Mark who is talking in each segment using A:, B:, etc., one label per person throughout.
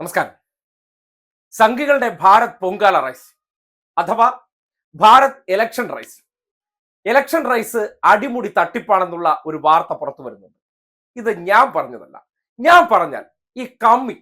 A: നമസ്കാരം. സംഘികളുടെ ഭാരത് പൊങ്കാല റൈസ് അഥവാ Bharat election rice election rice അടിമുടി തട്ടിപ്പാണെന്നുള്ള ഒരു വാർത്ത പുറത്തു വരുന്നുണ്ട്. ഇത് ഞാൻ പറഞ്ഞതല്ല. ഞാൻ പറഞ്ഞാൽ ഈ കമ്മി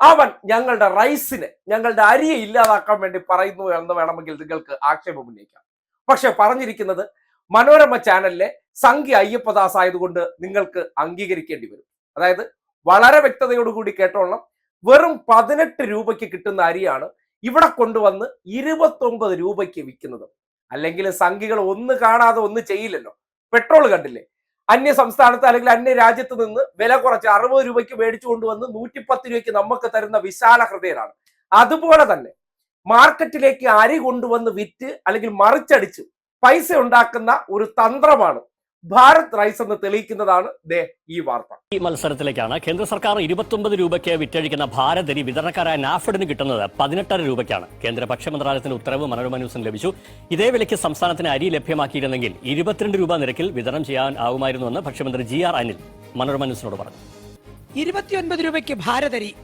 A: അവൻ ഞങ്ങളുടെ റൈസിനെ ഞങ്ങളുടെ അരിയെ ഇല്ലാതാക്കാൻ വേണ്ടി പറയുന്നു എന്ന് വേണമെങ്കിൽ നിങ്ങൾക്ക് ആക്ഷേപം ഉന്നയിക്കാം. പക്ഷെ പറഞ്ഞിരിക്കുന്നത് മനോരമ ചാനലിലെ സംഘി അയ്യപ്പദാസ് ആയതുകൊണ്ട് നിങ്ങൾക്ക് അംഗീകരിക്കേണ്ടി വരും. അതായത് വളരെ വ്യക്തതയോടുകൂടി കേട്ടോളണം. വെറും പതിനെട്ട് രൂപയ്ക്ക് കിട്ടുന്ന അരിയാണ് ഇവിടെ കൊണ്ടുവന്ന് ഇരുപത്തൊമ്പത് രൂപയ്ക്ക് വിൽക്കുന്നത്. അല്ലെങ്കിൽ സംഖ്യകൾ ഒന്ന് കാണാതെ ഒന്ന് ചെയ്യില്ലല്ലോ. പെട്രോൾ കണ്ടില്ലേ? അന്യ സംസ്ഥാനത്ത് അല്ലെങ്കിൽ അന്യ രാജ്യത്ത് നിന്ന് വില കുറച്ച് അറുപത് രൂപയ്ക്ക് മേടിച്ചു കൊണ്ടുവന്ന് നൂറ്റിപ്പത്ത് രൂപയ്ക്ക് നമുക്ക് തരുന്ന വിശാല ഹൃദയനാണ് അതുപോലെ തന്നെ മാർക്കറ്റിലേക്ക് അരി കൊണ്ടുവന്ന് വിറ്റ് അല്ലെങ്കിൽ മറിച്ചടിച്ച് പൈസ ഉണ്ടാക്കുന്ന ഒരു തന്ത്രമാണ് ഭാരത് റൈസ് എന്ന് തെളിയിക്കുന്നതാണ് ദേ ഈ വാർത്ത.
B: ഈ മത്സരത്തിലേക്കാണ് കേന്ദ്ര സർക്കാർ ഇരുപത്തൊമ്പത് രൂപയ്ക്ക് വിറ്റഴിക്കുന്ന ഭാരതരി വിതരണക്കാരായ നാഫഡിന് കിട്ടുന്നത് പതിനെട്ടര രൂപയ്ക്കാണ്. കേന്ദ്ര ഭക്ഷ്യമന്ത്രാലയത്തിന്റെ ഉത്തരവ് മനോരമ ന്യൂസിന് ലഭിച്ചു. ഇതേ വിലയ്ക്ക് സംസ്ഥാനത്തിന് അരി ലഭ്യമാക്കിയിരുന്നെങ്കിൽ ഇരുപത്തിരണ്ട് രൂപ നിരക്കിൽ വിതരണം ചെയ്യാൻ ആവുമായിരുന്നുവെന്ന് ഭക്ഷ്യമന്ത്രി ജി ആർ അനിൽ മനോരമ ന്യൂസിനോട് പറഞ്ഞു.
C: ഇരുപത്തിയൊൻപത് രൂപയ്ക്ക് ഭാരതരി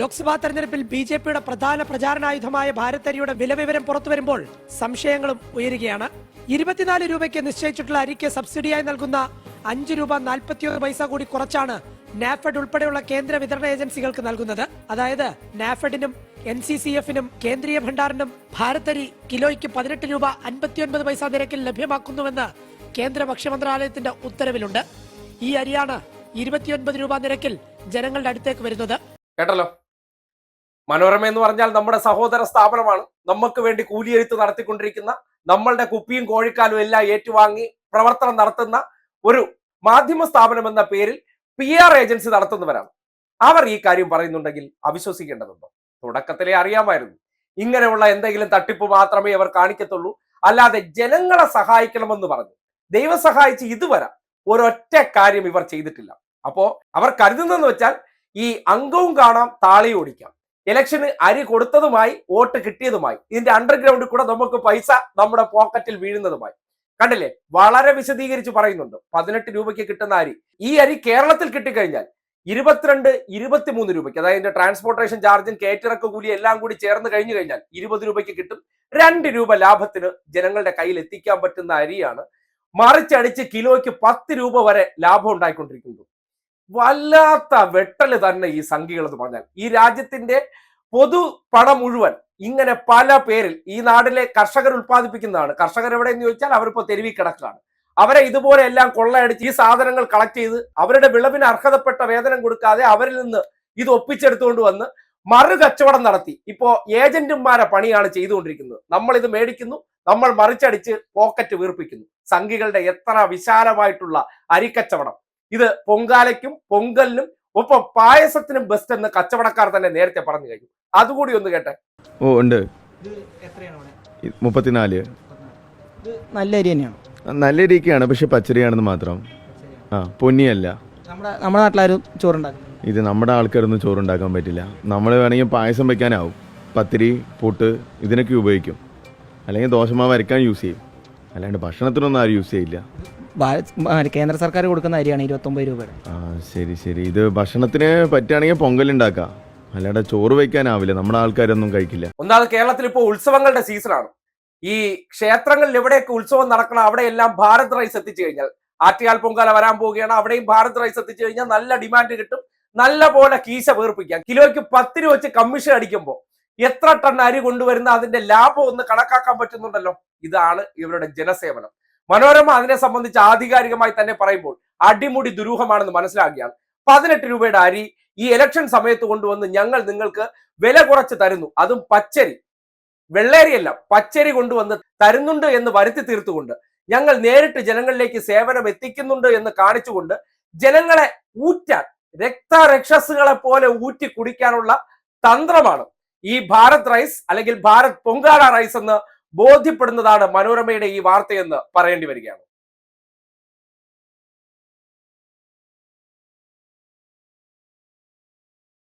C: ലോക്സഭാ തെരഞ്ഞെടുപ്പിൽ ബി ജെ പിയുടെ പ്രധാന പ്രചാരണായുധമായ ഭാരതരിയുടെ വില വിവരം പുറത്തു വരുമ്പോൾ സംശയങ്ങളും ഉയരുകയാണ്. ഇരുപത്തിനാല് രൂപയ്ക്ക് നിശ്ചയിച്ചിട്ടുള്ള അരിക്ക് സബ്സിഡിയായി നൽകുന്ന അഞ്ച് രൂപ നാൽപ്പത്തിയൊന്ന് പൈസ കൂടി കുറച്ചാണ് നാഫഡ് ഉൾപ്പെടെയുള്ള കേന്ദ്ര വിതരണ ഏജൻസികൾക്ക് നൽകുന്നത്. അതായത് നാഫഡിനും എൻ സി സി എഫിനും കേന്ദ്രീയ ഭണ്ഡാറിനും ഭാരതരി കിലോയ്ക്ക് പതിനെട്ട് രൂപ അൻപത്തിയൊൻപത് പൈസ നിരക്കിൽ ലഭ്യമാക്കുന്നുവെന്ന് കേന്ദ്ര ഭക്ഷ്യമന്ത്രാലയത്തിന്റെ ഉത്തരവിലുണ്ട്. ഈ അരിയാണ് ഇരുപത്തിയൊൻപത് രൂപ നിരക്കിൽ ജനങ്ങളുടെ അടുത്തേക്ക് വരുന്നത്.
A: കേട്ടല്ലോ. മനോരമ എന്ന് പറഞ്ഞാൽ നമ്മുടെ സഹോദര സ്ഥാപനമാണ്. നമുക്ക് വേണ്ടി കൂലിയെഴുത്ത് നടത്തിക്കൊണ്ടിരിക്കുന്ന നമ്മളുടെ കുപ്പിയും കോഴിക്കാലും എല്ലാം ഏറ്റുവാങ്ങി പ്രവർത്തനം നടത്തുന്ന ഒരു മാധ്യമ സ്ഥാപനം എന്ന പേരിൽ പി ആർ ഏജൻസി നടത്തുന്നവരാണ്. അവർ ഈ കാര്യം പറയുന്നുണ്ടെങ്കിൽ അവിശ്വസിക്കേണ്ടതുണ്ടോ? തുടക്കത്തിലേ അറിയാമായിരുന്നു. ഇങ്ങനെയുള്ള എന്തെങ്കിലും തട്ടിപ്പ് മാത്രമേ അവർ കാണിക്കത്തുള്ളൂ. അല്ലാതെ ജനങ്ങളെ സഹായിക്കണമെന്ന് പറഞ്ഞു. ദൈവം സഹായിച്ച് ഇതുവരെ ഒരൊറ്റ കാര്യം ഇവർ ചെയ്തിട്ടില്ല. അപ്പോ അവർ കരുതുന്നതെന്ന് വെച്ചാൽ ഈ അംഗവും കാണാം താളിയും ഓടിക്കാം. ഇലക്ഷന് അരി കൊടുത്തതുമായി വോട്ട് കിട്ടിയതുമായി ഇതിന്റെ അണ്ടർഗ്രൗണ്ടിൽ കൂടെ നമുക്ക് പൈസ നമ്മുടെ പോക്കറ്റിൽ വീഴുന്നതുമായി. കണ്ടില്ലേ? വളരെ വിശദീകരിച്ച് പറയുന്നുണ്ട്. പതിനെട്ട് രൂപയ്ക്ക് കിട്ടുന്ന അരി. ഈ അരി കേരളത്തിൽ കിട്ടിക്കഴിഞ്ഞാൽ ഇരുപത്തിരണ്ട് ഇരുപത്തിമൂന്ന് രൂപയ്ക്ക് അതായത് ട്രാൻസ്പോർട്ടേഷൻ ചാർജും കയറ്റിറക്ക കൂലി എല്ലാം കൂടി ചേർന്ന് കഴിഞ്ഞു കഴിഞ്ഞാൽ ഇരുപത് രൂപയ്ക്ക് കിട്ടും. രണ്ട് രൂപ ലാഭത്തിന് ജനങ്ങളുടെ കയ്യിൽ എത്തിക്കാൻ പറ്റുന്ന അരിയാണ്. മറിച്ചടിച്ച് കിലോയ്ക്ക് പത്ത് രൂപ വരെ ലാഭം ഉണ്ടായിക്കൊണ്ടിരിക്കുന്നത് വല്ലാത്ത വെട്ടൽ തന്നെ ഈ സംഖ്യകൾ എന്ന് പറഞ്ഞാൽ. ഈ രാജ്യത്തിന്റെ പൊതു പണം മുഴുവൻ ഇങ്ങനെ പല പേരിൽ ഈ നാടിലെ കർഷകർ ഉത്പാദിപ്പിക്കുന്നതാണ് കർഷകർ എവിടെയെന്ന് ചോദിച്ചാൽ അവരിപ്പോ തെരുവിൽ കിടക്കുകയാണ്. അവരെ ഇതുപോലെ എല്ലാം കൊള്ളയടിച്ച് ഈ സാധനങ്ങൾ കളക്ട് ചെയ്ത് അവരുടെ വിളവിന് അർഹതപ്പെട്ട വേതനം കൊടുക്കാതെ അവരിൽ നിന്ന് ഇത് ഒപ്പിച്ചെടുത്തുകൊണ്ട് വന്ന് മറു കച്ചവടം നടത്തി. ഇപ്പോ ഏജന്റുമാരെ പണിയാണ് ചെയ്തുകൊണ്ടിരിക്കുന്നത്. നമ്മൾ ഇത് മേടിക്കുന്നു നമ്മൾ മറിച്ചടിച്ച് പോക്കറ്റ് വീർപ്പിക്കുന്നു. സംഘികളുടെ എത്ര വിശാലമായിട്ടുള്ള അരിക്കച്ചവടം. ഇത് പൊങ്കാലയ്ക്കും പൊങ്കലിനും ഒപ്പം പായസത്തിനും ബെസ്റ്റ് എന്ന് കച്ചവടക്കാർ തന്നെ നേരത്തെ പറഞ്ഞു കഴിഞ്ഞു. അതുകൂടി ഒന്ന് കേട്ടെ.
D: ഓ ഉണ്ട്. മുപ്പത്തിനാല്.
E: ഇത് നല്ല അരി തന്നെയാണ്?
D: നല്ല അരിയൊക്കെയാണ് പക്ഷെ പച്ചരിയാണെന്ന് മാത്രം. ആ പൊന്നിയല്ല.
E: നമ്മുടെ നമ്മുടെ നാട്ടിലാരും ചോറുണ്ടാക്കും
D: ഇത് നമ്മുടെ ആൾക്കാരൊന്നും ചോറുണ്ടാക്കാൻ പറ്റില്ല. നമ്മൾ വേണമെങ്കിൽ പായസം വെക്കാനാവും. പത്തിരി പൂട്ട് ഇതിനൊക്കെ ഉപയോഗിക്കും. അല്ലെങ്കിൽ ദോശമാവ് അരക്കാൻ യൂസ് ചെയ്യും. അല്ലാണ്ട് ഭക്ഷണത്തിനൊന്നും ആരും യൂസ് ചെയ്യില്ല.
E: കേന്ദ്ര സർക്കാർ കൊടുക്കുന്ന അരിയാണ് ഇരുപത്തൊമ്പത് രൂപയുടെ.
D: ശരി ശരി. ഇത് ഭക്ഷണത്തിന് പറ്റുകയാണെങ്കിൽ പൊങ്കൽ ഉണ്ടാക്കാം. അല്ലാണ്ട് ചോറ് വയ്ക്കാനാവില്ല. നമ്മുടെ ആൾക്കാരൊന്നും കഴിക്കില്ല.
A: ഒന്നാമത് കേരളത്തിൽ ഇപ്പോൾ ഉത്സവങ്ങളുടെ സീസണാണ് ഈ ക്ഷേത്രങ്ങളിൽ എവിടെയൊക്കെ ഉത്സവം നടക്കണം അവിടെയെല്ലാം ഭാരത് റൈസ് എത്തിച്ചു കഴിഞ്ഞാൽ ആറ്റുകാൽ പൊങ്കാല വരാൻ പോവുകയാണ്. അവിടെയും ഭാരത് റൈസ് എത്തിച്ചു കഴിഞ്ഞാൽ നല്ല ഡിമാൻഡ് കിട്ടും. നല്ല പോലെ കീശ വീർപ്പിക്കാം. കിലോയ്ക്ക് പത്ത് രൂപ വെച്ച് കമ്മീഷൻ അടിക്കുമ്പോൾ എത്ര ടൺ അരി കൊണ്ടുവരുന്ന അതിന്റെ ലാഭം ഒന്ന് കണക്കാക്കാൻ പറ്റുന്നുണ്ടല്ലോ? ഇതാണ് ഇവരുടെ ജനസേവനം. മനോരമ അതിനെ സംബന്ധിച്ച് ആധികാരികമായി തന്നെ പറയുമ്പോൾ അടിമുടി ദുരൂഹമാണെന്ന് മനസ്സിലാക്കിയാണ് പതിനെട്ട് രൂപയുടെ അരി ഈ ഇലക്ഷൻ സമയത്ത് കൊണ്ടുവന്ന് ഞങ്ങൾ നിങ്ങൾക്ക് വില കുറച്ച് തരുന്നു. അതും പച്ചരി. വെള്ളേരിയല്ല പച്ചരി കൊണ്ടുവന്ന് തരുന്നുണ്ട് എന്ന് വരുത്തി തീർത്തുകൊണ്ട് ഞങ്ങൾ നേരിട്ട് ജനങ്ങളിലേക്ക് സേവനം എത്തിക്കുന്നുണ്ട് എന്ന് കാണിച്ചുകൊണ്ട് ജനങ്ങളെ ഊറ്റാൻ രക്തരക്ഷസുകളെ പോലെ ഊറ്റി കുടിക്കാനുള്ള തന്ത്രമാണ് ഈ ഭാരത് റൈസ് അല്ലെങ്കിൽ ഭാരത് പൊങ്കാല റൈസ് എന്ന് ബോധ്യപ്പെടുന്നതാണ് മനോരമയുടെ ഈ വാർത്തയെന്ന് പറയേണ്ടി വരികയാണ്.